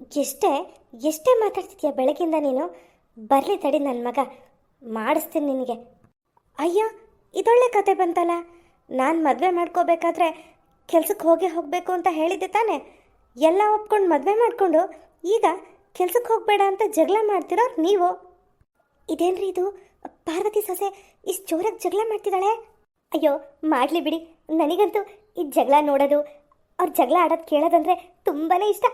ಎಷ್ಟೇ ಎಷ್ಟೇ ಮಾತಾಡ್ತಿದ್ಯಾ ಬೆಳಗಿಂದ ನೀನು? ಬರಲಿ ತಡಿ ನನ್ನ ಮಗ, ಮಾಡಿಸ್ತೀನಿ ನಿನಗೆ. ಅಯ್ಯೋ, ಇದೊಳ್ಳೆ ಕತೆ ಬಂತಲ್ಲ? ನಾನು ಮದುವೆ ಮಾಡ್ಕೋಬೇಕಾದ್ರೆ ಕೆಲ್ಸಕ್ಕೆ ಹೋಗೇ ಹೋಗಬೇಕು ಅಂತ ಹೇಳಿದ್ದೆ ತಾನೆ. ಎಲ್ಲ ಒಪ್ಕೊಂಡು ಮದುವೆ ಮಾಡಿಕೊಂಡು ಈಗ ಕೆಲ್ಸಕ್ಕೆ ಹೋಗಬೇಡ ಅಂತ ಜಗಳ ಮಾಡ್ತಿರೋ ನೀವು. ಇದೇನ್ರಿ ಇದು? ಪಾರ್ವತಿ ಸೊಸೆ ಇಷ್ಟು ಜೋರಾಗಿ ಜಗಳ ಮಾಡ್ತಿದ್ದಾಳೆ? ಅಯ್ಯೋ, ಮಾಡಲಿ ಬಿಡಿ. ನನಗಂತೂ ಈ ಜಗಳ ನೋಡೋದು, ಅವ್ರ ಜಗಳ ಆಡೋದು ಕೇಳೋದಂದ್ರೆ ತುಂಬಾ ಇಷ್ಟ.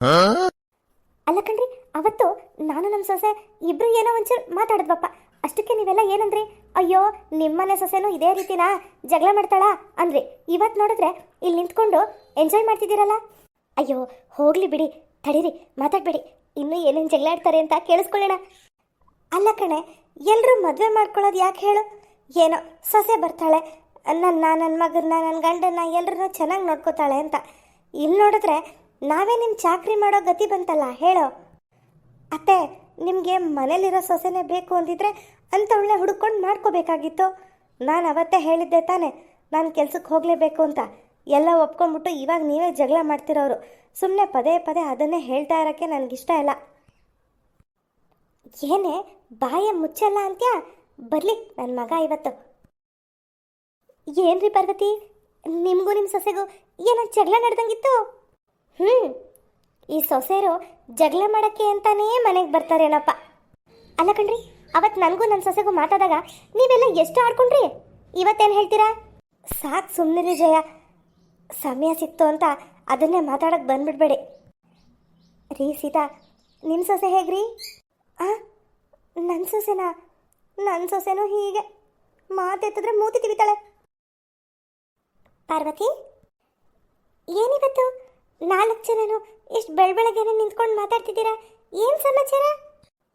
ಅಲ್ಲ ಕಣ್ರಿ, ಅವತ್ತು ನಾನು ನಮ್ಮ ಸೊಸೆ ಇಬ್ರು ಏನೋ ಒಂಚೂರು ಮಾತಾಡಿದ್ವಪ್ಪ. ಅಷ್ಟಕ್ಕೆ ನೀವೆಲ್ಲ ಏನಂದ್ರಿ? ಅಯ್ಯೋ ನಿಮ್ಮನೆ ಸೊಸೆನೂ ಇದೇ ರೀತಿನಾ ಜಗಳ ಮಾಡ್ತಾಳ ಅಂದ್ರಿ. ಇವತ್ತು ನೋಡಿದ್ರೆ ಇಲ್ಲಿ ನಿಂತ್ಕೊಂಡು ಎಂಜಾಯ್ ಮಾಡ್ತಿದ್ದೀರಲ್ಲ? ಅಯ್ಯೋ, ಹೋಗ್ಲಿ ಬಿಡಿ, ತಡೀರಿ, ಮಾತಾಡ್ಬೇಡಿ. ಇನ್ನೂ ಏನೇನು ಜಗಳ ಆಡ್ತಾರೆ ಅಂತ ಕೇಳಿಸ್ಕೊಳ್ಳೋಣ. ಅಲ್ಲ ಕಣೆ ಎಲ್ಲರೂ ಮದುವೆ ಮಾಡ್ಕೊಳ್ಳೋದು ಯಾಕೆ ಹೇಳು? ಏನೋ, ಸೊಸೆ ಬರ್ತಾಳೆ, ನನ್ನ ನನ್ನ ಮಗನ ನನ್ನ ಗಂಡನ್ನ ಎಲ್ಲರನ್ನೂ ಚೆನ್ನಾಗಿ ನೋಡ್ಕೋತಾಳೆ ಅಂತ. ಇಲ್ಲಿ ನೋಡಿದ್ರೆ ನಾವೇ ನಿಮ್ಮ ಚಾಕ್ರಿ ಮಾಡೋ ಗತಿ ಬಂತಲ್ಲ, ಹೇಳೋ? ಅತ್ತೆ, ನಿಮಗೆ ಮನೇಲಿರೋ ಸೊಸೆನೇ ಬೇಕು ಅಂದಿದ್ರೆ ಅಂಥವಳನ್ನೇ ಹುಡುಕೊಂಡು ಮಾಡ್ಕೋಬೇಕಾಗಿತ್ತು. ನಾನು ಅವತ್ತೇ ಹೇಳಿದ್ದೆ ತಾನೆ, ನಾನು ಕೆಲ್ಸಕ್ಕೆ ಹೋಗಲೇಬೇಕು ಅಂತ. ಎಲ್ಲ ಒಪ್ಕೊಂಡ್ಬಿಟ್ಟು ಇವಾಗ ನೀವೇ ಜಗಳ ಮಾಡ್ತಿರೋರು. ಸುಮ್ಮನೆ ಪದೇ ಪದೇ ಅದನ್ನೇ ಹೇಳ್ತಾ ಇರೋಕ್ಕೆ ನನಗಿಷ್ಟ ಇಲ್ಲ. ಏನೇ, ಬಾಯ ಮುಚ್ಚಲ್ಲ ಅಂತ್ಯಾ? ಬರ್ಲಿ ನನ್ನ ಮಗ ಇವತ್ತು. ಏನ್ರಿ ಪಾರ್ವತಿ? ನಿಮಗೂ ನಿಮ್ಮ ಸೊಸೆಗೂ ಏನೋ ಜಗಳ ನಡೆದಂಗಿತ್ತು? ಹ್ಞೂ ಈ ಸೊಸೆರು ಜಗಳ ಮಾಡೋಕ್ಕೆ ಅಂತಾನೇ ಮನೆಗೆ ಬರ್ತಾರೇನಪ್ಪ. ಅಲ್ಲ ಕಣ್ರಿ ಅವತ್ತು ನನಗೂ ನನ್ನ ಸೊಸೆಗೂ ಮಾತಾದಾಗ ನೀವೆಲ್ಲ ಎಷ್ಟು ಆಡ್ಕೊಂಡ್ರಿ? ಇವತ್ತೇನು ಹೇಳ್ತೀರಾ? ಸಾಕು ಸುಮ್ಮನಿರಿ ಜಯ. ಸಮಯ ಸಿಕ್ತು ಅಂತ ಅದನ್ನೇ ಮಾತಾಡಕ್ಕೆ ಬಂದ್ಬಿಡ್ಬೇಡಿ. ರೀ, ಸೀತಾ ನಿಮ್ಮ ಸೊಸೆ ಹೇಗ್ರಿ? ಆ ನನ್ನ ಸೊಸೆನಾ? ನನ್ನ ಸೊಸೆನೂ ಹೀಗೆ. ಮಾತೆತ್ತಿದ್ರೆ ಮೂತಿ ತಿವಿತಾಳೆ. ಪಾರ್ವತಿ, ಏನಿವತ್ತು? ನಾಲ್ಕು ಜನನು ಇಷ್ಟು ಬೆಳಬೆಳಗ್ಗೆನೆ ನಿಂತ್ಕೊಂಡು ಮಾತಾಡ್ತಿದ್ದೀರಾ? ಏನು ಸಮಾಚಾರ?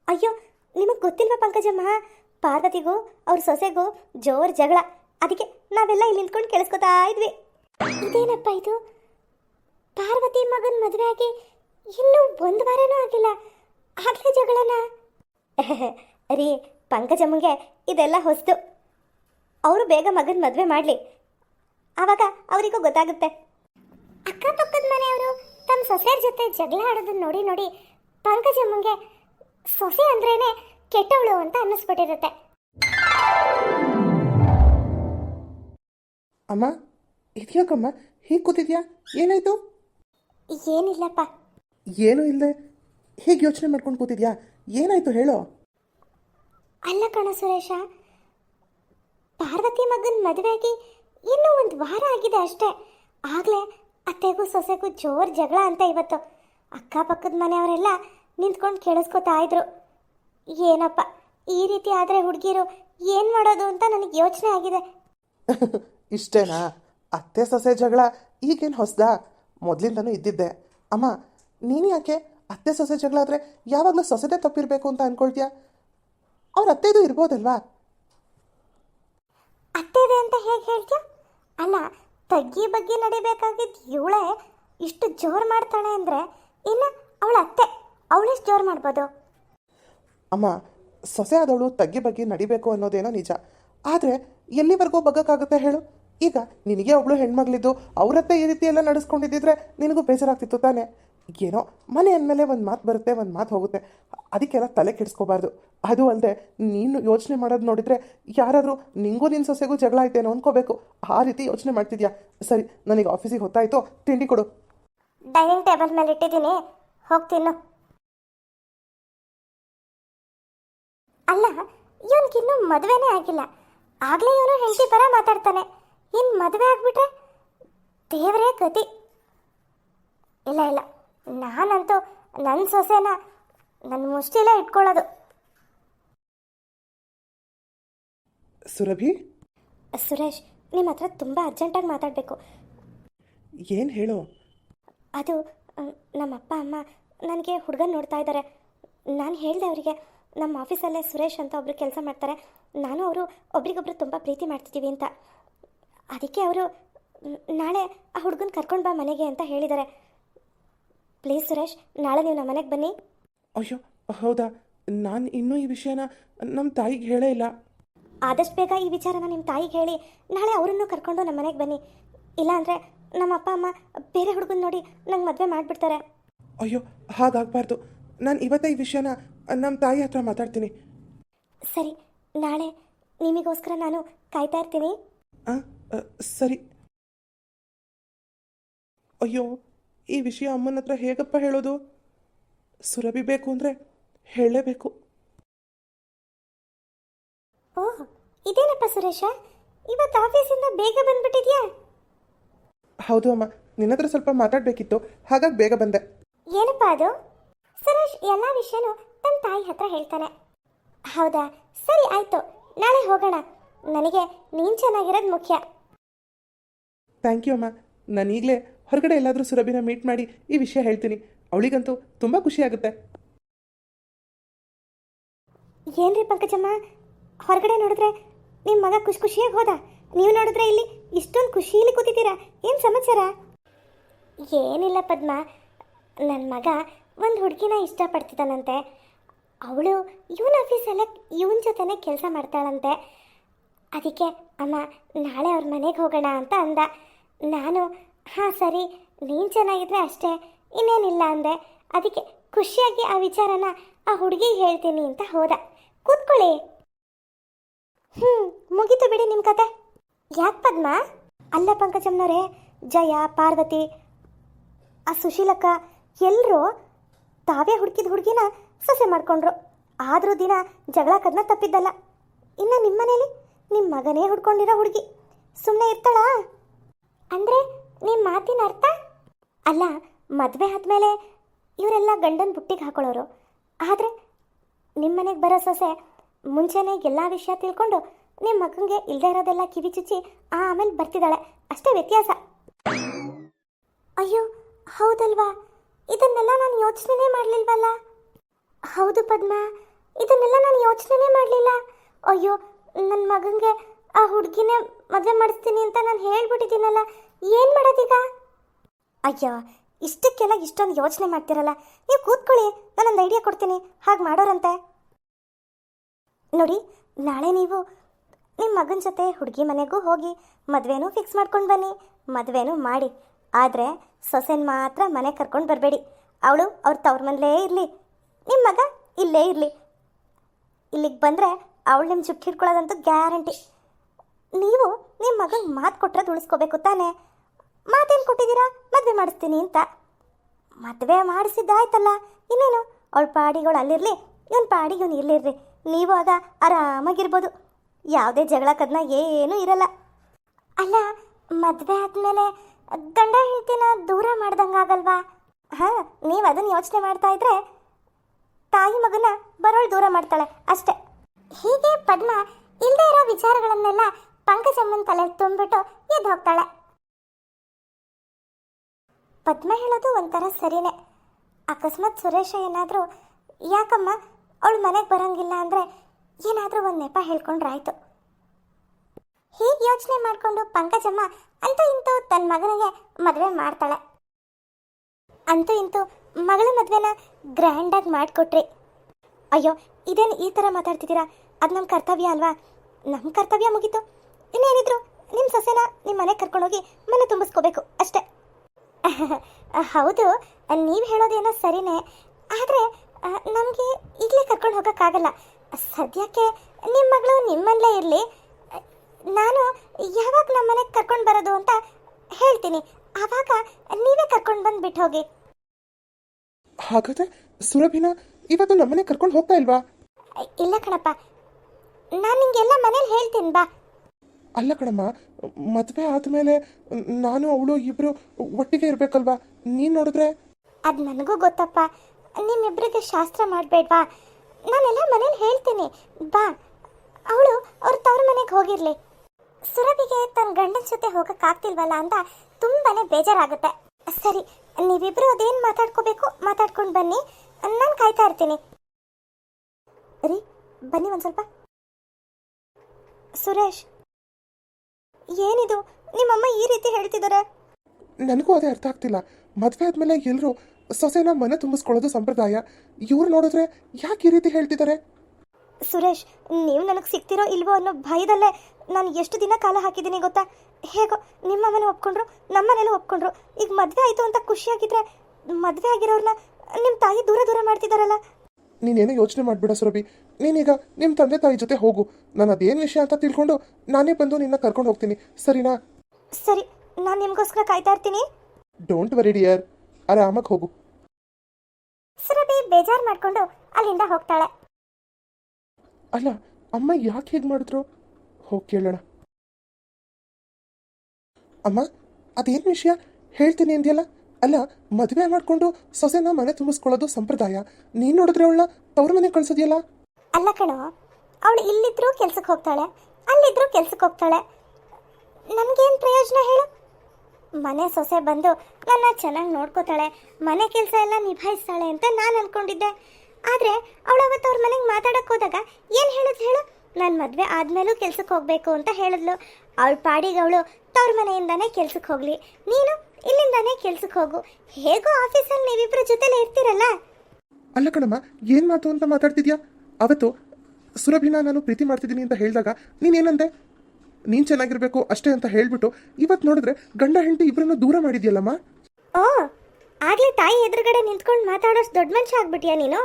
ಅಯ್ಯೋ, ನಿಮಗೆ ಗೊತ್ತಿಲ್ವಾ ಪಂಕಜಮ್ಮ? ಪಾರ್ವತಿಗೂ, ಅವ್ರ ಸೊಸೆಗೂ ಜೋರ್ ಜಗಳ. ಅದಕ್ಕೆ ನಾವೆಲ್ಲ ಇಲ್ಲಿ ನಿಂತ್ಕೊಂಡು ಕೇಳಿಸ್ಕೊತಾ ಇದ್ವಿ. ಇದೇನಪ್ಪ ಇದು? ಪಾರ್ವತಿ ಮಗನ ಮದುವೆ ಆಗಿ ಇನ್ನೂ ಒಂದು ವಾರನೂ ಆಗಿಲ್ಲ ಆಗ್ಲೇ ಜಗಳನ? ರೀ, ಪಂಕಜಮ್ಮಗೆ ಇದೆಲ್ಲ ಹೊಸ್ತು. ಅವರು ಬೇಗ ಮಗನ ಮದುವೆ ಮಾಡಲಿ. ಆವಾಗ ಅವರಿಗೂ ಗೊತ್ತಾಗುತ್ತೆ. ಅಕ್ಕಪಕ್ಕದ ಮನೆಯವರು ತಮ್ಮ ಸೊಸೆಯರ ಜೊತೆ ಜಗಳ ಆಡೋದನ್ನ ನೋಡಿ ನೋಡಿ ಪಂಕಜಮ್ಮಂಗೆ ಸೊಸೆ ಅಂದ್ರೇನೆ ಕೆಟ್ಟವಳು ಅಂತ ಅನ್ನಿಸ್ಬಿಟ್ಟಿರುತ್ತೆ. ಅಮ್ಮ ಇದ್ಯಾಕಮ್ಮ? ಹೀಗೆ ಕೂತಿದ್ಯಾ? ಏನಾಯ್ತು? ಏನಿಲ್ಲಪ್ಪ. ಏನು ಇಲ್ಲದೆ ಹೀಗೆ ಯೋಚನೆ ಮಾಡ್ಕೊಂಡು ಕೂತಿದ್ಯಾ? ಏನಾಯ್ತು ಹೇಳೋ? ಅಲ್ಲ ಕಣ ಸುರೇಶ ಪಾರ್ವತಿ ಮಗನ ಮದುವೆಗೆ ಇನ್ನೂ ಒಂದು ವಾರ ಆಗಿದೆ ಅಷ್ಟೇ. ಆಗಲೇ ಅತ್ತೆಗೂ ಸೊಸೆಗೂ ಜೋರು ಜಗಳ ಅಂತ ಇವತ್ತು. ಅಕ್ಕಪಕ್ಕದ ಮನೆಯವರೆಲ್ಲ ನಿಂತ್ಕೊಂಡು ಕೇಳಿಸ್ಕೊತಾ ಇದ್ರು. ಏನಪ್ಪ ಈ ರೀತಿ ಆದರೆ ಹುಡುಗಿರು ಏನು ಮಾಡೋದು ಅಂತ ನನಗೆ ಯೋಚನೆ ಆಗಿದೆ. ಇಷ್ಟೇನಾ? ಅತ್ತೆ ಸೊಸೆ ಜಗಳ ಈಗೇನು ಹೊಸದಾ? ಮೊದಲಿಂದನೂ ಇದ್ದಿದ್ದೆ. ಅಮ್ಮ ನೀನು ಯಾಕೆ ಅತ್ತೆ ಸೊಸೆ ಜಗಳ ಆದರೆ ಯಾವಾಗಲೂ ಸೊಸೆದೇ ತಪ್ಪಿರಬೇಕು ಅಂತ ಅನ್ಕೊಳ್ತೀಯಾ? ಅವ್ರ ಅತ್ತೆದು ಇರ್ಬೋದಲ್ವಾ? ಅತ್ತೆದೆ ಅಂತ ಹೇಗೆ ಹೇಳ್ತೀಯ? ಅಲ್ಲ ತಗ್ಗಿ ಬಗ್ಗೆ ನಡಿಬೇಕಾಗಿದ್ದು ಇವಳೆ ಇಷ್ಟು ಜೋರು ಮಾಡ್ತಾಳೆ ಅಂದರೆ ಇಲ್ಲ ಅವಳ ಅತ್ತೆ ಅವಳೆಷ್ಟು ಜೋರು ಮಾಡ್ಬೋದು? ಅಮ್ಮ, ಸೊಸೆ ಆದವಳು ತಗ್ಗಿ ಬಗ್ಗೆ ನಡಿಬೇಕು ಅನ್ನೋದೇನೋ ನಿಜ. ಆದರೆ ಎಲ್ಲಿವರೆಗೂ ಬಗ್ಗಕ್ಕಾಗುತ್ತೆ ಹೇಳು? ಈಗ ನಿನಗೆ ಒಬ್ಳು ಹೆಣ್ಮಗಳಿದ್ದು, ಅವರತ್ತೆ ಈ ರೀತಿ ಎಲ್ಲ ನಡೆಸ್ಕೊಂಡಿದ್ದಿದ್ರೆ ನಿನಗೂ ಬೇಜಾರಾಗ್ತಿತ್ತು ತಾನೇ? ಏನೋ ಮನೆ ಅಂದಮೇಲೆ ಒಂದು ಮಾತು ಬರುತ್ತೆ, ಒಂದು ಮಾತು ಹೋಗುತ್ತೆ. ಅದಕ್ಕೆಲ್ಲ ತಲೆ ಕೆಡಿಸ್ಕೋಬಾರ್ದು. ಅದು ಅಲ್ಲದೆ ನೀನು ಯೋಚನೆ ಮಾಡೋದು ನೋಡಿದರೆ ಯಾರಾದರೂ ನಿಂಗೂ ನಿನ್ನ ಸೊಸೆಗೂ ಜಗಳ ಆಯ್ತೇನೋ ಅಂದ್ಕೋಬೇಕು ಆ ರೀತಿ ಯೋಚನೆ ಮಾಡ್ತಿದ್ಯಾ? ಸರಿ, ನನಗೆ ಆಫೀಸಿಗೆ ಹೊತ್ತಾಯ್ತು. ತಿಂಡಿ ಕೊಡು. ಡೈನಿಂಗ್ ಟೇಬಲ್ ಮೇಲೆ ಇಟ್ಟಿದ್ದೀನಿ. ಹೋಗ್ತೀನಿ ಅಲ್ಲ ಇವನಿಗಿನ್ನೂ ಮದುವೆನೇ ಆಗಿಲ್ಲ. ಆಗಲೇ ಇವನು ಹೆಂಡತಿ ಪರ ಮಾತಾಡ್ತಾನೆ. ಇನ್ನು ಮದುವೆ ಆಗ್ಬಿಟ್ರೆ ದೇವರೇ ಗತಿ. ಇಲ್ಲ ಇಲ್ಲ. ನಾನಂತೂ ನನ್ನ ಸೊಸೆನ ನನ್ನ ಮುಷ್ಟಿಲೇ ಇಟ್ಕೊಳ್ಳೋದು. ಸುರಭಿ? ಸುರೇಶ್ ನಿಮ್ಮ ಹತ್ರ ತುಂಬ ಅರ್ಜೆಂಟಾಗಿ ಮಾತಾಡಬೇಕು. ಏನು ಹೇಳು? ಅದು ನಮ್ಮ ಅಪ್ಪ ಅಮ್ಮ ನನಗೆ ಹುಡುಗನ ನೋಡ್ತಾ ಇದ್ದಾರೆ ನಾನು ಹೇಳಿದೆ ಅವರಿಗೆ ನಮ್ಮ ಆಫೀಸಲ್ಲೇ ಸುರೇಶ್ ಅಂತ ಒಬ್ಬರು ಕೆಲಸ ಮಾಡ್ತಾರೆ. ನಾನು ಅವರು ಒಬ್ರಿಗೊಬ್ರು ತುಂಬ ಪ್ರೀತಿ ಮಾಡ್ತಿದ್ದೀವಿ ಅಂತ. ಅದಕ್ಕೆ ಅವರು ನಾಳೆ ಆ ಹುಡುಗನ ಕರ್ಕೊಂಡು ಬಾ ಮನೆಗೆ ಅಂತ ಹೇಳಿದ್ದಾರೆ ಪ್ಲೀಸ್ ಸುರೇಶ್ ನಾಳೆ ನೀವು ನಮ್ಮ ಮನೆಗೆ ಬನ್ನಿ. ಅಯ್ಯೋ ಹೌದಾ? ನಾನು ಇನ್ನೂ ಈ ವಿಷಯನ ನಮ್ಮ ತಾಯಿಗೆ ಹೇಳೇ ಇಲ್ಲ. ಆದಷ್ಟು ಬೇಗ ಈ ವಿಚಾರನ ನಿಮ್ಮ ತಾಯಿಗೆ ಹೇಳಿ ನಾಳೆ ಅವರನ್ನು ಕರ್ಕೊಂಡು ನಮ್ಮ ಮನೆಗೆ ಬನ್ನಿ. ಇಲ್ಲಾಂದರೆ ನಮ್ಮ ಅಪ್ಪ ಅಮ್ಮ ಬೇರೆ ಹುಡುಗನ ನೋಡಿ ನಂಗೆ ಮದುವೆ ಮಾಡಿಬಿಡ್ತಾರೆ. ಅಯ್ಯೋ ಹಾಗಾಗಬಾರ್ದು. ನಾನು ಇವತ್ತೇ ಈ ವಿಷಯನ ನಮ್ಮ ತಾಯಿ ಹತ್ರ ಮಾತಾಡ್ತೀನಿ. ಸರಿ ನಾಳೆ ನಿಮಗೋಸ್ಕರ ನಾನು ಕಾಯ್ತಾ ಇರ್ತೀನಿ. ಆ, ಆ, ಸರಿ. ಅಯ್ಯೋ ಈ ವಿಷಯ ಅಮ್ಮನ ಹತ್ರ ಹೇಗಪ್ಪ ಹೇಳೋದು? ಸುರಭಿ ಬೇಕು ಅಂದರೆ ಹೇಳಲೇಬೇಕು. ಓಹ್ ಇದೇನಪ್ಪ ಸುರೇಶ? ಇವತ್ತು ಆಫೀಸಿಂದ ಬೇಗ ಬಂದ್ಬಿಟ್ಟಿದ್ಯಾ? ಹೌದು ಅಮ್ಮ ನಿನ್ನ ಹತ್ರ ಸ್ವಲ್ಪ ಮಾತಾಡಬೇಕಿತ್ತು ಹಾಗಾಗಿ ಬೇಗ ಬಂದೆ. ಏನಪ್ಪ ಅದು? ಸುರೇಶ್ ಎಲ್ಲ ವಿಷಯನೂ ತನ್ನ ತಾಯಿ ಹತ್ರ ಹೇಳ್ತಾನೆ. ಹೌದಾ? ಸರಿ ಆಯ್ತು. ನಾಳೆ ಹೋಗೋಣ. ನನಗೆ ನೀನು ಚೆನ್ನಾಗಿರೋದು ಮುಖ್ಯ. ಥ್ಯಾಂಕ್ ಯು ಅಮ್ಮ. ನಾನು ಈಗಲೇ ಹೊರಗಡೆ ಎಲ್ಲಾದರೂ ಸುರಭಿನ ಮೀಟ್ ಮಾಡಿ ಈ ವಿಷಯ ಹೇಳ್ತೀನಿ. ಅವಳಿಗಂತೂ ತುಂಬ ಖುಷಿಯಾಗುತ್ತೆ ಏನ್ರಿ ಪಂಕಜಮ್ಮ? ಹೊರಗಡೆ ನೋಡಿದ್ರೆ ನಿಮ್ಮ ಮಗ ಖುಷಿ ಖುಷಿಯಾಗಿ ಹೋದ. ನೀವು ನೋಡಿದ್ರೆ ಇಲ್ಲಿ ಇಷ್ಟೊಂದು ಖುಷಿಯಲ್ಲಿ ಕೂತಿದ್ದೀರಾ? ಏನು ಸಮಾಚಾರ? ಏನಿಲ್ಲ ಪದ್ಮ. ನನ್ನ ಮಗ ಒಂದು ಹುಡುಗಿನ ಇಷ್ಟಪಡ್ತಿದ್ದಾನಂತೆ. ಅವಳು ಇವನ ಆಫೀಸಲ್ಲೇ ಇವನ ಜೊತೆನೇ ಕೆಲಸ ಮಾಡ್ತಾಳಂತೆ. ಅದಕ್ಕೆ, ಅಮ್ಮ, ನಾಳೆ ಅವ್ರ ಮನೆಗೆ ಹೋಗೋಣ ಅಂತ ಅಂದ. ನಾನು ಹಾಂ, ಸರಿ. ನೀನು ಚೆನ್ನಾಗಿದ್ರೆ ಅಷ್ಟೇ. ಇನ್ನೇನಿಲ್ಲ ಅಂದೆ. ಅದಕ್ಕೆ ಖುಷಿಯಾಗಿ ಆ ವಿಚಾರನ ಆ ಹುಡುಗಿಗೆ ಹೇಳ್ತೀನಿ ಅಂತ ಹೋದ. ಕೂತ್ಕೊಳ್ಳಿ. ಹ್ಞೂ ಮುಗೀತು ಬಿಡಿ ನಿಮ್ಮ ಕತೆ. ಯಾಕೆ ಪದ್ಮ? ಅಲ್ಲ ಪಂಕಜಮ್ಮನವರೇ, ಜಯ, ಪಾರ್ವತಿ, ಆ ಸುಶೀಲಕ್ಕ ಎಲ್ಲರೂ ತಾವೇ ಹುಡುಕಿದ ಹುಡುಗಿನ ಸೊಸೆ ಮಾಡ್ಕೊಂಡ್ರು. ಆದರೂ ದಿನ ಜಗಳ ಕದ್ನ ತಪ್ಪಿದ್ದಲ್ಲ. ಇನ್ನು ನಿಮ್ಮ ಮನೇಲಿ ನಿಮ್ಮ ಮಗನೇ ಹುಡ್ಕೊಂಡಿರೋ ಹುಡುಗಿ. ಸುಮ್ಮನೆ ಇರ್ತಾಳಾ? ಅಂದರೆ ನಿಮ್ಮ ಮಾತಿನ ಅರ್ಥ? ಅಲ್ಲ, ಮದುವೆ ಆದಮೇಲೆ ಇವರೆಲ್ಲ ಗಂಡನ ಬುಟ್ಟಿಗೆ ಹಾಕೊಳ್ಳೋರು ಆದರೆ ನಿಮ್ಮ ಮನೆಗೆ ಬರೋ ಸೊಸೆ ಮುಂಚೆನೇ ಎಲ್ಲ ವಿಷಯ ತಿಳ್ಕೊಂಡು ನಿಮ್ಮ ಮಗನಿಗೆ ಇಲ್ಲದೆ ಇರೋದೆಲ್ಲ ಕಿವಿ ಚುಚ್ಚಿ ಆಮೇಲೆ ಬರ್ತಿದ್ದಾಳೆ. ಅಷ್ಟೇ ವ್ಯತ್ಯಾಸ. ಅಯ್ಯೋ, ಹೌದಲ್ವಾ? ಇದನ್ನೆಲ್ಲ ನಾನು ಯೋಚನೆನೇ ಮಾಡಲಿಲ್ವಲ್ಲ? ಹೌದು ಪದ್ಮ, ಇದನ್ನೆಲ್ಲ ನಾನು ಯೋಚನೆನೇ ಮಾಡಲಿಲ್ಲ. ಅಯ್ಯೋ ನನ್ನ ಮಗನಿಗೆ ಆ ಹುಡುಗಿನೇ ಮದುವೆ ಮಾಡಿಸ್ತೀನಿ ಅಂತ ನಾನು ಹೇಳ್ಬಿಟ್ಟಿದ್ದೀನಲ್ಲ. ಏನು ಮಾಡೋದೀಗ? ಅಯ್ಯೋ, ಇಷ್ಟಕ್ಕೆಲ್ಲ ಇಷ್ಟೊಂದು ಯೋಚನೆ ಮಾಡ್ತಿರಲ್ಲ. ನೀವು ಕೂತ್ಕೊಳ್ಳಿ, ನಾನೊಂದು ಐಡಿಯಾ ಕೊಡ್ತೀನಿ. ಹಾಗೆ ಮಾಡೋರಂತೆ. ನೋಡಿ, ನಾಳೆ ನೀವು ನಿಮ್ಮ ಮಗನ ಜೊತೆ ಹುಡುಗಿ ಮನೆಗೂ ಹೋಗಿ ಮದುವೆನೂ ಫಿಕ್ಸ್ ಮಾಡ್ಕೊಂಡು ಬನ್ನಿ. ಮದುವೆನೂ ಮಾಡಿ. ಆದರೆ ಸೊಸೆನ ಮಾತ್ರ ಮನೆ ಕರ್ಕೊಂಡು ಬರಬೇಡಿ. ಅವಳು ಅವ್ರ ತವ್ರ ಮನೇಲೇ ಇರಲಿ. ನಿಮ್ಮ ಮಗ ಇಲ್ಲೇ ಇರಲಿ. ಇಲ್ಲಿಗೆ ಬಂದರೆ ಅವಳು ನಿಮ್ಮ ಚುಕ್ಕಿ ಹಿಡ್ಕೊಳ್ಳೋದಂತೂ ಗ್ಯಾರಂಟಿ. ನೀವು ನಿಮ್ಮ ಮಗನ ಮಾತು ಕೊಟ್ಟರೆ ಉಳಿಸ್ಕೋಬೇಕು ತಾನೇ? ಮಾತೇನು ಕೊಟ್ಟಿದ್ದೀರಾ? ಮದುವೆ ಮಾಡಿಸ್ತೀನಿ ಅಂತ. ಮದುವೆ ಮಾಡಿಸಿದ್ದಾಯ್ತಲ್ಲ. ಇನ್ನೇನು? ಅವಳ ಪಾಡಿಗಳು ಅಲ್ಲಿರಲಿ, ಇವನ್ ಪಾಡಿಗೆ ಇವನು ಇಲ್ಲಿರ್ರಿ ನೀವು ಆಗ ಆರಾಮಾಗಿರ್ಬೋದು. ಯಾವುದೇ ಜಗಳ ಕದ್ನ ಏನೂ ಇರಲ್ಲ. ಅಲ್ಲ, ಮದುವೆ ಆದಮೇಲೆ ಗಂಡ ಹೆಂಡತಿನ ದೂರ ಮಾಡ್ದಂಗಾಗಲ್ವಾ? ಹಾಂ, ನೀವು ಅದನ್ನು ಯೋಚನೆ ಮಾಡ್ತಾ ಇದ್ರೆ ತಾಯಿ ಮಗನ ಬರೋಳು ದೂರ ಮಾಡ್ತಾಳೆ, ಅಷ್ಟೇ. ಹೀಗೆ ಪದ್ಮ ಇಲ್ಲದೇ ಇರೋ ವಿಚಾರಗಳನ್ನೆಲ್ಲ ಪಂಕಜಮ್ಮನ ತಲೆ ತುಂಬಿಟ್ಟು ಎದ್ದು ಹೋಗ್ತಾಳೆ. ಪದ್ಮ ಹೇಳೋದು ಒಂಥರ ಸರಿನೇ. ಅಕಸ್ಮಾತ್ ಸುರೇಶ ಏನಾದರೂ, ಯಾಕಮ್ಮ, ಅವಳು ಮನೆಗೆ ಬರೋಂಗಿಲ್ಲ ಅಂದರೆ ಏನಾದರೂ ಒಂದು ನೆಪ ಹೇಳ್ಕೊಂಡ್ರಾಯ್ತು. ಹೀಗೆ ಯೋಚನೆ ಮಾಡಿಕೊಂಡು ಪಂಕಜಮ್ಮ ಅಂತ ಇಂತೂ ತನ್ನ ಮಗನಿಗೆ ಮದುವೆ ಮಾಡ್ತಾಳೆ. ಅಂತೂ ಇಂತೂ ಮಗಳ ಮದುವೆನ ಗ್ರ್ಯಾಂಡಾಗಿ ಮಾಡಿಕೊಟ್ರಿ. ಅಯ್ಯೋ, ಇದೇನು ಈ ಥರ ಮಾತಾಡ್ತಿದ್ದೀರಾ? ಅದು ನಮ್ಮ ಕರ್ತವ್ಯ ಅಲ್ವಾ? ನಮ್ಮ ಕರ್ತವ್ಯ ಮುಗೀತು. ಇನ್ನೇನಿದ್ರು ನಿಮ್ಮ ಸೊಸೆನ ನಿಮ್ಮ ಮನೆಗೆ ಕರ್ಕೊಂಡೋಗಿ ಮನೆ ತುಂಬಿಸ್ಕೋಬೇಕು, ಅಷ್ಟೇ. ಹೌದು. ನೀವು ಹೇಳೋದೇನೋ ಸರಿನೇ. ಆದರೆ ನಮಗೆ ಈಗಲೇ ಕರ್ಕೊಂಡು ಹೋಗೋಕ್ಕಾಗಲ್ಲ. ಸದ್ಯಕ್ಕೆ ನಿಮ್ಮ ಮಗಳು ನಿಮ್ಮಲ್ಲೇ ಇರಲಿ. ನಾನು ಯಾವಾಗ ನಮ್ಮ ಮನೆಗೆ ಕರ್ಕೊಂಡು ಬರೋದು ಅಂತ ಹೇಳ್ತೀನಿ. ಆವಾಗ ನೀವೇ ಕರ್ಕೊಂಡು ಬಂದು ಬಿಟ್ಟು ಹೋಗಿ. ಹಾಗಾದ್ರೆ ಸುರಭಿನ ಇವತ್ತು ನಮ್ಮನೆ ಕರ್ಕೊಂಡು ಹೋಗ್ತಾ ಇಲ್ವಾ? ಇಲ್ಲ ಕಣಪ್ಪ. ನಾನು ನಿಂಗೆಲ್ಲ ಮನೇಲಿ ಹೇಳ್ತೀನಿ ಬಾ. ಅಲ್ಲ ಕಣಮ್ಮ, ಮದುವೆ ಆದಮೇಲೆ ನಾನು, ಅವಳು ಇಬ್ಬರು ಒಟ್ಟಿಗೆ ಇರಬೇಕಲ್ವಾ? ನೀನು ನೋಡಿದ್ರೆ? ಅದು ನನಗೂ ಗೊತ್ತಪ್ಪ. ನಿಮ್ಮಿಬ್ಬರಿಗೆ ಶಾಸ್ತ್ರ ಮಾಡಬೇಡ್ವಾ? ನಾನೆಲ್ಲ ಮನೇಲಿ ಹೇಳ್ತೀನಿ. ಬಾ. ಅವಳು ಅವ್ರ ತವ್ರ ಮನೆಗೆ ಹೋಗಿರ್ಲಿ. ಸುರಭಿಗೆ ತನ್ನ ಗಂಡನ ಜೊತೆ ಹೋಗಕ್ಕಾಗ್ತಿಲ್ವಲ್ಲ ಅಂತ ತುಂಬಾನೇ ಬೇಜಾರಾಗುತ್ತೆ. ಸರಿ, ನೀವಿಬ್ರು ಅದೇನು ಮಾತಾಡ್ಕೋಬೇಕು? ಮಾತಾಡ್ಕೊಂಡು ಬನ್ನಿ. ನಾನು ಕಾಯ್ತಾ ಇರ್ತೀನಿ. ರೀ, ಬನ್ನಿ ಒಂದು ಸ್ವಲ್ಪ. ಸುರೇಶ್ ಏನಿದು? ನಿಮ್ಮಮ್ಮ ಈ ರೀತಿ ಹೇಳ್ತಿದ್ದಾರೆ? ನನಗೂ ಅದೇ ಅರ್ಥ ಆಗ್ತಿಲ್ಲ. ಮದುವೆ ಆದಮೇಲೆ ಎಲ್ಲರೂ ಸೊಸೆನ ಮನೆ ತುಂಬಿಸ್ಕೊಳ್ಳೋದು ಸಂಪ್ರದಾಯ. ಇವ್ರು ನೋಡಿದ್ರೆ ಯಾಕೆ ಈ ರೀತಿ ಹೇಳ್ತಿದ್ದಾರೆ? ಸುರೇಶ್ ನೀವು ನನಗೆ ಸಿಗ್ತಿರೋ ಇಲ್ವೋ ಅನ್ನೋ ಭಯದಲ್ಲೇ ನಾನು ಎಷ್ಟು ದಿನ ಕಾಲ ಹಾಕಿದ್ದೀನಿ ಗೊತ್ತಾ? ಹೇಗೋ ನಿಮ್ಮ ಒಪ್ಕೊಂಡ್ರು ನಮ್ಮ ಮನೇಲೂ ಒಪ್ಕೊಂಡ್ರು. ಈಗ ಮದುವೆ ಆಯಿತು ಅಂತ ಖುಷಿಯಾಗಿದ್ರೆ ಮದುವೆ ಆಗಿರೋರ್ನ ನಿಮ್ಮ ತಾಯಿ ದೂರ ದೂರ ಮಾಡ್ತಿದ್ದಾರಲ್ಲ ನೀನೇನು ಯೋಚನೆ ಮಾಡಿಬಿಡ ಸುರಭಿ. ನೀನೀಗ ನಿಮ್ಮ ತಂದೆ ತಾಯಿ ಜೊತೆ ಹೋಗು. ನಾನು ಅದೇನು ವಿಷಯ ಅಂತ ತಿಳ್ಕೊಂಡು ನಾನೇ ಬಂದು ನಿನ್ನ ಕರ್ಕೊಂಡು ಹೋಗ್ತೀನಿ. ಸರಿನಾ? ಸರಿ ನಾನು ನಿಮಗೋಸ್ಕರ ಕಾಯ್ತಾ ಇರ್ತೀನಿ. ಡೋಂಟ್ ವರಿ ಡಿಯರ್ ಆರಾಮಾಗಿ ಹೋಗು. ಸುರಭಿ ಬೇಜಾರು ಮಾಡ್ಕೊಂಡು ಅಲ್ಲಿಂದ ಹೋಗ್ತಾಳೆ. ಅಲ್ಲ ಅಮ್ಮ ಯಾಕೆ ಹೀಗೆ ಮಾಡಿದ್ರು? ಹೋಗಿ ಕೇಳೋಣ. ಅಮ್ಮ ಅದೇನು ವಿಷಯ? ಹೇಳ್ತೀನಿ ಅಂದ್ಯಲ್ಲ? ಅಲ್ಲ ಮದುವೆ ಮಾಡಿಕೊಂಡು ಸೊಸೆನ ಮನೆ ತುಂಬಿಸ್ಕೊಳ್ಳೋದು ಸಂಪ್ರದಾಯ. ನೀನು ನೋಡಿದ್ರೆ ಅವಳನ್ನ ತವ್ರ ಮನೆ ಕಳ್ಸೋದಿಯಲ್ಲ? ಅಲ್ಲ ಕಣೋ ಅವಳು ಇಲ್ಲಿದ್ರೂ ಕೆಲ್ಸಕ್ಕೆ ಹೋಗ್ತಾಳೆ, ಅಲ್ಲಿದ್ರೂ ಕೆಲ್ಸಕ್ಕೆ ಹೋಗ್ತಾಳೆ. ನಮಗೇನು ಪ್ರಯೋಜನ ಹೇಳು? ಮನೆ ಸೊಸೆ ಬಂದು ನನ್ನ ಚೆನ್ನಾಗಿ ನೋಡ್ಕೋತಾಳೆ, ಮನೆ ಕೆಲಸ ಎಲ್ಲ ನಿಭಾಯಿಸ್ತಾಳೆ ಅಂತ ನಾನು ಅನ್ಕೊಂಡಿದ್ದೆ. ಆದರೆ ಅವಳು ಅವತ್ತು ಅವ್ರ ಮನೆಗೆ ಮಾತಾಡಕ್ಕೆ ಹೋದಾಗ ಏನು ಹೇಳಿದ್ರು ಹೇಳು? ನನ್ನ ಮದುವೆ ಆದಮೇಲೂ ಕೆಲ್ಸಕ್ಕೆ ಹೋಗಬೇಕು ಅಂತ ಹೇಳಿದ್ಲು. ಅವಳ ಪಾಡಿಗೆ ಅವಳು ತವ್ರ ಮನೆಯಿಂದಾನೇ ಕೆಲ್ಸಕ್ಕೆ ಹೋಗಲಿ. ನೀನು ಇಲ್ಲಿಂದಾನೇ ಕೆಲ್ಸಕ್ಕೆ ಹೋಗು. ಹೇಗೋ ಆಫೀಸಲ್ಲಿ ನೀವಿಬ್ಬರ ಜೊತೆಲೇ ಇರ್ತೀರಲ್ಲ? ಅಲ್ಲ ಕಣಮ್ಮ, ಏನು ಮಾತು ಅಂತ ಮಾತಾಡ್ತಿದ್ಯಾ? ಅವತ್ತು ಸುರಭಿನ ನಾನು ಪ್ರೀತಿ ಮಾಡ್ತಿದ್ದೀನಿ ಅಂತ ಹೇಳಿದಾಗ ನೀನೇನಂದೆ ನೀನು ಚೆನ್ನಾಗಿರಬೇಕು ಅಷ್ಟೇ ಅಂತ ಹೇಳಿಬಿಟ್ಟು ಇವತ್ತು ನೋಡಿದ್ರೆ ಗಂಡ ಹೆಂಡತಿ ಇಬ್ಬರನ್ನು ದೂರ ಮಾಡಿದ್ಯಲ್ಲಮ್ಮ? ಓ ಆಗ್ಲೇ ತಾಯಿ ಎದುರುಗಡೆ ನಿಂತ್ಕೊಂಡು ಮಾತಾಡೋಷ್ಟು ದೊಡ್ಡ ಮನುಷ್ಯ ಆಗ್ಬಿಟ್ಟಿಯಾ ನೀನು?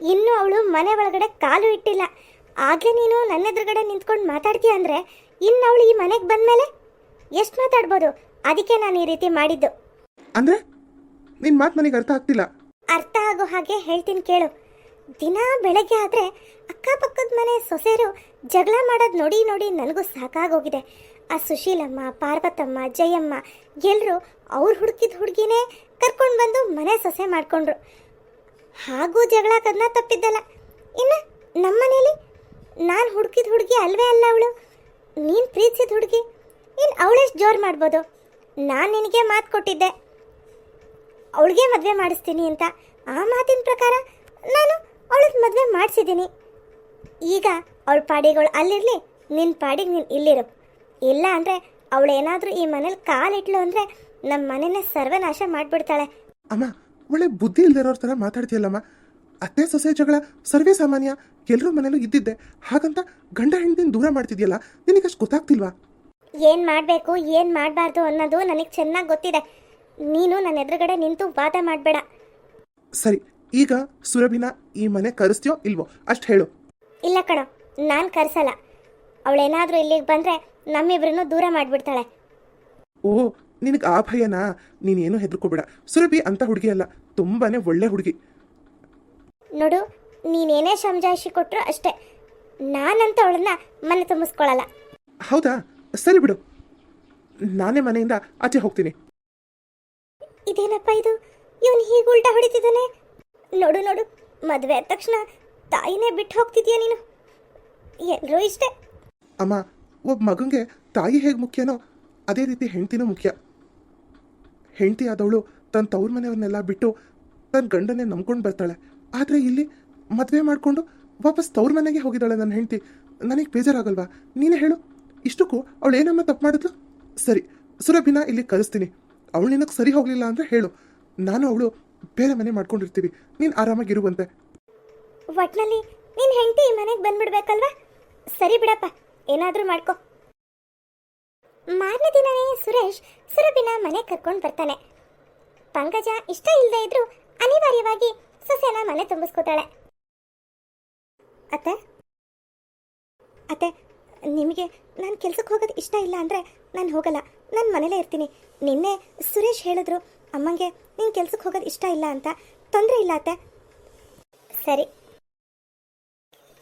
ಇನ್ನು ಅವಳು ಮನೆ ಒಳಗಡೆ ಕಾಲು ಇಟ್ಟಿಲ್ಲ. ಆಗ್ಲೇ ನೀನು ನನ್ನ ಎದುರುಗಡೆ ನಿಂತ್ಕೊಂಡು ಮಾತಾಡ್ತೀಯ ಅಂದರೆ ಇನ್ನು ಅವಳು ಈ ಮನೆಗೆ ಬಂದಮೇಲೆ? ಎಷ್ಟು ಮಾತಾಡ್ಬೋದು? ಅದಕ್ಕೆ ನಾನು ಈ ರೀತಿ ಮಾಡಿದ್ದು. ಅಂದರೆ ನಿನ್ನ ಮಾತು ನನಗೆ ಅರ್ಥ ಆಗ್ತಿಲ್ಲ. ಅರ್ಥ ಆಗೋ ಹಾಗೆ ಹೇಳ್ತೀನಿ ಕೇಳು. ದಿನ ಬೆಳಗ್ಗೆ ಆದರೆ ಅಕ್ಕಪಕ್ಕದ ಮನೆ ಸೊಸೆಯರು ಜಗಳ ಮಾಡೋದು ನೋಡಿ ನೋಡಿ ನನಗೂ ಸಾಕಾಗೋಗಿದೆ. ಆ ಸುಶೀಲಮ್ಮ, ಪಾರ್ವತಮ್ಮ, ಜಯಮ್ಮ ಎಲ್ಲರೂ ಅವ್ರು ಹುಡುಕಿದ ಹುಡುಗಿನೇ ಕರ್ಕೊಂಡು ಬಂದು ಮನೆ ಸೊಸೆ ಮಾಡಿಕೊಂಡ್ರು. ಹಾಗೂ ಜಗಳ ಕದನ ತಪ್ಪಿದ್ದಲ್ಲ. ಇನ್ನು ನಮ್ಮನೇಲಿ ನಾನು ಹುಡುಕಿದ ಹುಡುಗಿ ಅಲ್ವೇ ಅಲ್ಲ ಅವಳು? ನೀನು ಪ್ರೀತಿಸಿದ ಹುಡುಗಿ? ಇನ್ನು ಅವಳೆಷ್ಟು ಜೋರು ಮಾಡ್ಬೋದು? ನಾನು ನಿನಗೆ ಮಾತು ಕೊಟ್ಟಿದ್ದೆ. ಅವಳಿಗೆ ಮದುವೆ ಮಾಡಿಸ್ತೀನಿ ಅಂತ ಆ ಮಾತಿನ ಪ್ರಕಾರ ನಾನು ಅವಳಿಗೆ ಮದುವೆ ಮಾಡಿಸಿದ್ದೀನಿ. ಈಗ ಅವಳ ಪಾಡಿಗಳು ಅಲ್ಲಿರಲಿ ನಿನ್ನ ಪಾಡಿಗೆ ನೀನು ಇಲ್ಲಿರು. ಇಲ್ಲ ಅಂದರೆ ಅವಳೇನಾದರೂ ಈ ಮನೇಲಿ ಕಾಲಿಟ್ಲು ಅಂದರೆ ನಮ್ಮ ಮನೇನ ಸರ್ವನಾಶ ಮಾಡಿಬಿಡ್ತಾಳೆ. ಅಮ್ಮ ಒಳ್ಳೆ ಬುದ್ಧಿ ಇಲ್ದಿರೋರ ಥರ ಮಾತಾಡ್ತೀಯಲ್ಲಮ್ಮ? ಅತ್ತೆ ಸೊಸೆ ಜಗಳ ಸರ್ವೇ ಸಾಮಾನ್ಯ ಎಲ್ಲರೂ ಮನೇಲೂ ಇದ್ದಿದ್ದೆ. ಹಾಗಂತ ಗಂಡ ಹೆಂಡತಿನ ದೂರ ಮಾಡ್ತಿದ್ಯಲ್ಲ ನಿನಗಷ್ಟು ಗೊತ್ತಾಗ್ತಿಲ್ವಾ? ಏನು ಮಾಡಬೇಕು ಏನು ಮಾಡಬಾರ್ದು ಅನ್ನೋದು ನನಗೆ ಚೆನ್ನಾಗಿ ಗೊತ್ತಿದೆ. ನೀನು ನನ್ನ ಎದುರುಗಡೆ ನಿಂತು ವಾದ ಮಾಡಬೇಡ. ಸರಿ ಈಗ ಸುರಭಿನ ಈ ಮನೆ ಕರೆಸ್ತೀಯೋ ಇಲ್ವೋ? ಅಷ್ಟು ಹೇಳು. ಇಲ್ಲ ಕಣ ನಾನು ಕರೆಸಲ್ಲ. ಅವಳೇನಾದರೂ ಇಲ್ಲಿಗೆ ಬಂದರೆ ನಮ್ಮಿಬ್ರನ್ನು ದೂರ ಮಾಡಿಬಿಡ್ತಾಳೆ. ಓ ನಿನಗೆ ಆ ಭಯನಾ? ನೀನೇನು ಹೆದರ್ಕೋಬೇಡ. ಸುರಭಿ ಅಂತ ಹುಡುಗಿ ಅಲ್ಲ ತುಂಬಾನೇ ಒಳ್ಳೆ ಹುಡುಗಿ. ನೋಡು ನೀನೇನೇ ಸಮಜಾಯಿಷಿ ಕೊಟ್ಟರು ಅಷ್ಟೇ. ನಾನಂತ ಅವಳನ್ನ ಮನೆ ತುಂಬಿಸ್ಕೊಳ್ಳಲ್ಲ ಹೌದಾ? ಸರಿ ಬಿಡು. ನಾನೇ ಮನೆಯಿಂದ ಆಚೆ ಹೋಗ್ತೀನಿ. ಇದೇನಪ್ಪ ಇದು? ಇವನು ಹೀಗೆ ಉಲ್ಟಾ ಹೊಡಿತಿದ್ದಾನೆ? ನೋಡು ನೋಡು. ಮದುವೆ ಆದ ತಕ್ಷಣ ತಾಯಿನೇ ಬಿಟ್ಟು ಹೋಗ್ತಿದ್ಯಾ ನೀನು? ಎಲ್ಲರೂ ಇಷ್ಟೇ. ಅಮ್ಮ ಒಬ್ಬ ಮಗಂಗೆ ತಾಯಿ ಹೇಗೆ ಮುಖ್ಯನೋ ಅದೇ ರೀತಿ ಹೆಂಡ್ತಿನೂ ಮುಖ್ಯ. ಹೆಂಡತಿ ಆದವಳು ತನ್ನ ತವ್ರ ಮನೆಯವ್ರನ್ನೆಲ್ಲ ಬಿಟ್ಟು ತನ್ನ ಗಂಡನೇ ನಂಬ್ಕೊಂಡು ಬರ್ತಾಳೆ. ಆದರೆ ಇಲ್ಲಿ ಮದುವೆ ಮಾಡಿಕೊಂಡು ವಾಪಸ್ ತವ್ರ ಮನೆಗೆ ಹೋಗಿದ್ದಾಳೆ ನನ್ನ ಹೆಂಡತಿ. ನನಗೆ ಬೇಜಾರಾಗಲ್ವಾ? ನೀನೇ ಹೇಳು. ಇಷ್ಟಕ್ಕೂ ಅವಳು ಏನಮ್ಮ ತಪ್ಪು ಮಾಡಿದ್ಲು? ಸರಿ, ಸುರಭಿನ ಇಲ್ಲಿ ಕಲಿಸ್ತೀನಿ ಅವಳು ನಿನಗೆ ಸರಿ ಹೋಗಲಿಲ್ಲ ಅಂದರೆ ಹೇಳು. ನಾನು ಅವಳು ಬೇರೆ ಮನೆ ಮಾಡ್ಕೊಂಡಿರ್ತೀವಿ. ನೀನು ಆರಾಮಾಗಿರುವಂತೆ. ಒಟ್ನಲ್ಲಿ ನಿನ್ನ ಹೆಂಡತಿ ಮನೆಗೆ ಬಂದ್ಬಿಡ್ಬೇಕಲ್ವಾ? ಸರಿ ಬಿಡಪ್ಪ, ಏನಾದರೂ ಮಾಡ್ಕೋ. ಮಾರನೇ ದಿನವೇ ಸುರೇಶ್ ಸುರಭಿನ ಮನೆ ಕರ್ಕೊಂಡು ಬರ್ತಾನೆ. ಪಂಕಜ ಇಷ್ಟ ಇಲ್ಲದೆ ಇದ್ರೂ ಅನಿವಾರ್ಯವಾಗಿ ಸೊಸೆನ ಮನೆ ತುಂಬಿಸ್ಕೋತಾಳೆ. ಅತ್ತೆ? ಅತ್ತೆ, ನಿಮಗೆ ನಾನು ಕೆಲ್ಸಕ್ಕೆ ಹೋಗೋದು ಇಷ್ಟ ಇಲ್ಲ ಅಂದರೆ ನಾನು ಹೋಗಲ್ಲ. ನಾನು ಮನೇಲೇ ಇರ್ತೀನಿ. ನಿನ್ನೆ ಸುರೇಶ್ ಹೇಳಿದ್ರು ಅಮ್ಮಂಗೆ ನಿನ್ ಕೆಲ್ಸಕ್ಕೆ ಹೋಗೋದು ಇಷ್ಟ ಇಲ್ಲ ಅಂತ ತೊಂದರೆ ಇಲ್ಲ ಅತ್ತೆ. ಸರಿ.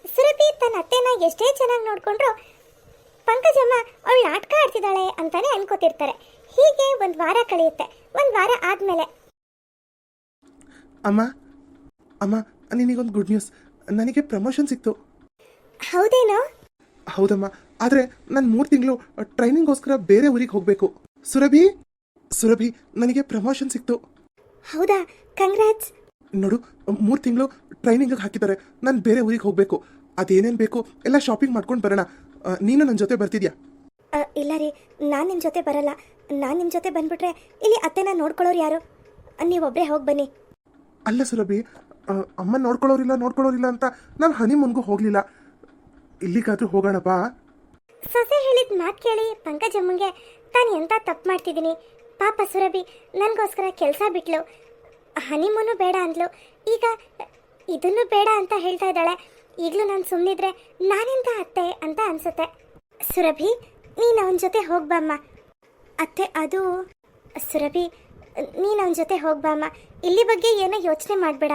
ಸುರಭಿ ತನ್ನ ಅತ್ತೆನ ಎಷ್ಟೇ ಚೆನ್ನಾಗಿ ನೋಡ್ಕೊಂಡ್ರು ಪಂಕಜಮ್ಮ ಅವಳು ನಾಟಕ ಆಡ್ತಿದ್ದಾಳೆ ಅಂತಾನೆ ಅನ್ಕೋತಿರ್ತಾರೆ. ಹೀಗೆ ಒಂದು ವಾರ ಕಳೆಯುತ್ತೆ. ಒಂದು ವಾರ ಆದ್ಮೇಲೆ. ಅಮ್ಮ ಅಮ್ಮ ನಿನಗೊಂದು ಗುಡ್ ನ್ಯೂಸ್ ನನಗೆ ಪ್ರಮೋಷನ್ ಸಿಕ್ತು. ಹೌದೇನೋ? ಹೌದಮ್ಮ ಆದರೆ ನಾನು ಮೂರು ತಿಂಗಳು ಟ್ರೈನಿಂಗ್ಗೋಸ್ಕರ ಬೇರೆ ಊರಿಗೆ ಹೋಗಬೇಕು. ಸುರಭಿ? ಸುರಭಿ ನನಗೆ ಪ್ರಮೋಷನ್ ಸಿಕ್ತು. ಹೌದಾ? ಕಂಗ್ರಾಟ್ಸ್. ನೋಡು ಮೂರು ತಿಂಗಳು ಟ್ರೈನಿಂಗಿಗೆ ಹಾಕಿದ್ದಾರೆ. ನಾನು ಬೇರೆ ಊರಿಗೆ ಹೋಗಬೇಕು. ಅದೇನೇನು ಬೇಕು ಎಲ್ಲ ಶಾಪಿಂಗ್ ಮಾಡ್ಕೊಂಡು ಬರೋಣ. ನೀನು ನನ್ನ ಜೊತೆ ಬರ್ತಿದ್ಯಾ? ಇಲ್ಲ ರೀ. ನಾನು ನಿಮ್ಮ ಜೊತೆ ಬರಲ್ಲ. ನಾನು ನಿಮ್ಮ ಜೊತೆ ಬಂದ್ಬಿಟ್ರೆ ಇಲ್ಲಿ ಅತ್ತೆನ ನೋಡ್ಕೊಳ್ಳೋರು ಯಾರು? ನೀವೊಬ್ಬರೇ ಹೋಗಿ ಬನ್ನಿ. ಅಲ್ಲ ಸುರಭಿ ಅಮ್ಮ ನೋಡ್ಕೊಳ್ಳೋರಿಲ್ಲ ನೋಡ್ಕೊಳ್ಳೋರಿಲ್ಲ ಅಂತ ನಾನು ಹನಿಮೂನ್ಗೂ ಹೋಗಲಿಲ್ಲ. ಇಲ್ಲಿಗಾದ್ರೂ ಹೋಗೋಣಪ್ಪ ಬಾ. ಸೊಸೆ ಹೇಳಿದ ಮಾತು ಕೇಳಿ ಪಂಕಜಮ್ಮಂಗೆ ತಾನು ಎಂತ ತಪ್ಪು ಮಾಡ್ತಿದ್ದೀನಿ ಪಾಪ ಸುರಭಿ, ನನಗೋಸ್ಕರ ಕೆಲಸ ಬಿಟ್ಲು. ಹನಿಮೂನು ಬೇಡ ಅಂದ್ಲು. ಈಗ ಇದನ್ನು ಬೇಡ ಅಂತ ಹೇಳ್ತಾ ಇದ್ದಾಳೆ. ಈಗಲೂ ನಾನು ಸುಮ್ಮನಿದ್ರೆ ನಾನೆಂತ ಅತ್ತೆ ಅಂತ ಅನ್ಸುತ್ತೆ. ಸುರಭಿ, ನೀನು ಅವನ ಜೊತೆ ಹೋಗ್ಬಾಮ್ಮ ಅತ್ತೆ, ಅದು, ಸುರಭಿ, ನೀನು ಅವನ ಜೊತೆ ಹೋಗ್ಬಾಮ್ಮ ಇಲ್ಲಿ ಬಗ್ಗೆ ಏನೋ ಯೋಚನೆ ಮಾಡಬೇಡ.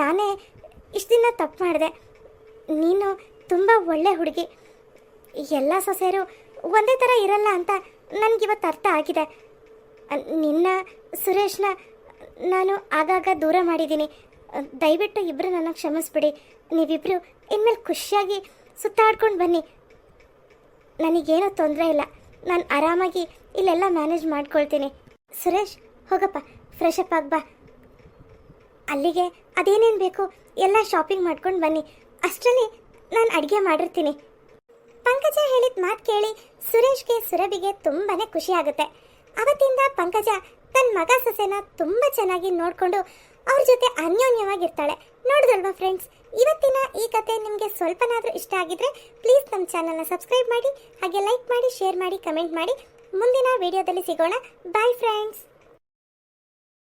ನಾನೇ ಇಷ್ಟು ದಿನ ತಪ್ಪು ಮಾಡಿದೆ. ನೀನು ತುಂಬ ಒಳ್ಳೆ ಹುಡುಗಿ. ಎಲ್ಲ ಸೊಸೆಯರು ಒಂದೇ ಥರ ಇರಲ್ಲ ಅಂತ ನನಗಿವತ್ತು ಅರ್ಥ ಆಗಿದೆ. ನಿನ್ನ ಸುರೇಶ್ನ ನಾನು ಆಗಾಗ ದೂರ ಮಾಡಿದ್ದೀನಿ. ದಯವಿಟ್ಟು ಇಬ್ಬರು ನನ್ನ ಕ್ಷಮಿಸ್ಬಿಡಿ. ನೀವಿಬ್ಬರು ಇನ್ಮೇಲೆ ಖುಷಿಯಾಗಿ ಸುತ್ತಾಡ್ಕೊಂಡು ಬನ್ನಿ. ನನಗೇನೂ ತೊಂದರೆ ಇಲ್ಲ. ನಾನು ಆರಾಮಾಗಿ ಇಲ್ಲೆಲ್ಲ ಮ್ಯಾನೇಜ್ ಮಾಡ್ಕೊಳ್ತೀನಿ. ಸುರೇಶ್, ಹೋಗಪ್ಪ. ಫ್ರೆಶ್ ಅಪ್ ಆಗ್ಬಾ. ಅಲ್ಲಿಗೆ ಅದೇನೇನು ಬೇಕು ಎಲ್ಲ ಶಾಪಿಂಗ್ ಮಾಡ್ಕೊಂಡು ಬನ್ನಿ. ಅಷ್ಟರಲ್ಲಿ ನಾನು ಅಡುಗೆ ಮಾಡಿರ್ತೀನಿ. ಪಂಕಜ ಹೇಳಿದ ಮಾತು ಕೇಳಿ ಸುರೇಶ್ಗೆ, ಸುರಭಿಗೆ ತುಂಬಾ ಖುಷಿ ಆಗುತ್ತೆ. ಅವತ್ತಿಂದ ಪಂಕಜ ತನ್ನ ಮಗ ಸೊಸೆನ ತುಂಬ ಚೆನ್ನಾಗಿ ನೋಡಿಕೊಂಡು ಅವ್ರ ಜೊತೆ ಅನ್ಯೋನ್ಯವಾಗಿರ್ತಾಳೆ. ನೋಡಿದಲ್ವಾ ಫ್ರೆಂಡ್ಸ್ ಇವತ್ತಿನ ಈ ಕತೆ ನಿಮಗೆ ಸ್ವಲ್ಪನಾದರೂ ಇಷ್ಟ ಆಗಿದ್ರೆ ಪ್ಲೀಸ್ ನಮ್ಮ ಚಾನಲ್ನ ಸಬ್ಸ್ಕ್ರೈಬ್ ಮಾಡಿ, ಹಾಗೆ ಲೈಕ್ ಮಾಡಿ ಶೇರ್ ಮಾಡಿ ಕಮೆಂಟ್ ಮಾಡಿ. ಮುಂದಿನ ವಿಡಿಯೋದಲ್ಲಿ ಸಿಗೋಣ. Bye friends